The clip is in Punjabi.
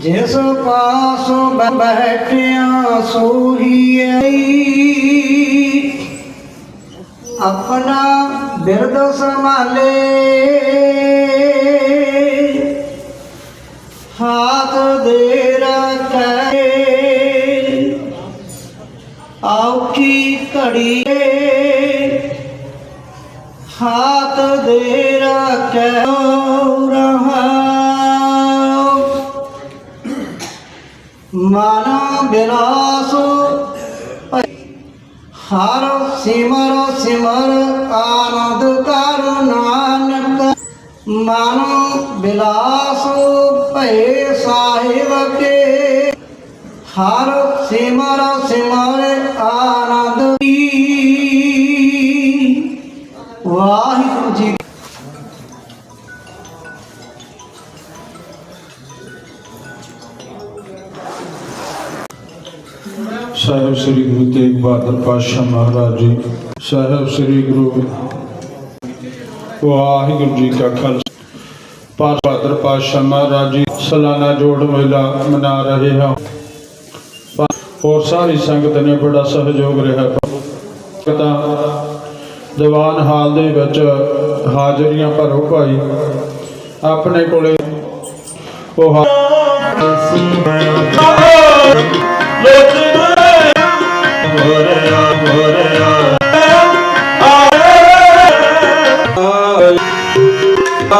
ਜਿਸ ਪਾਸ ਬੈਠਿਆ ਸੋਹੀਏ ਆਪਣਾ ਬਿਰਦ ਸੰਭਾਲੇ। ਹਾਥ ਦੇ ਰੱਖੇ। ਔਖੀ ਘੜੀ ਹਾਥ ਦੇ ਰੱਖੇ। ਮਨ ਬਿਲਾਸ ਹਰ ਸਿਮਰ ਸਿਮਰ ਆਨੰਦ ਕਰ ਨਾਨਕ। ਮਨ ਬਿਲਾਸ ਭਏ ਸਾਹਿਬ ਕੇ ਹਰ ਸਿਮਰ ਸਿਮਰ ਆਨੰਦ। ਕੀ ਵਾਹਿਗੁਰੂ ਸਾਹਿਬ ਸ੍ਰੀ ਗੁਰੂ ਤੇਗ ਬਹਾਦਰ ਪਾਤਸ਼ਾਹ ਮਹਾਰਾਜ ਜੀ, ਸਾਹਿਬ ਸ੍ਰੀ ਗੁਰੂ ਵਾਹਿਗੁਰੂ ਜੀ ਕਾ ਖਾਲਸਾ। ਪਾਤਸ਼ਾਹ ਬਹਾਦਰ ਪਾਤਸ਼ਾਹ ਮਹਾਰਾਜ ਜੀ, ਸਾਲਾਨਾ ਜੋੜ ਮੇਲਾ ਮਨਾ ਰਹੇ ਹਾਂ। ਹੋਰ ਸਾਰੀ ਸੰਗਤ ਨੇ ਬੜਾ ਸਹਿਯੋਗ ਰਿਹਾ। ਤਾਂ ਦੀਵਾਨ ਹਾਲ ਦੇ ਵਿੱਚ ਹਾਜ਼ਰੀਆਂ ਭਰੋ ਭਾਈ। ਆਪਣੇ ਕੋਲੇ ਉਹ ਹਾ-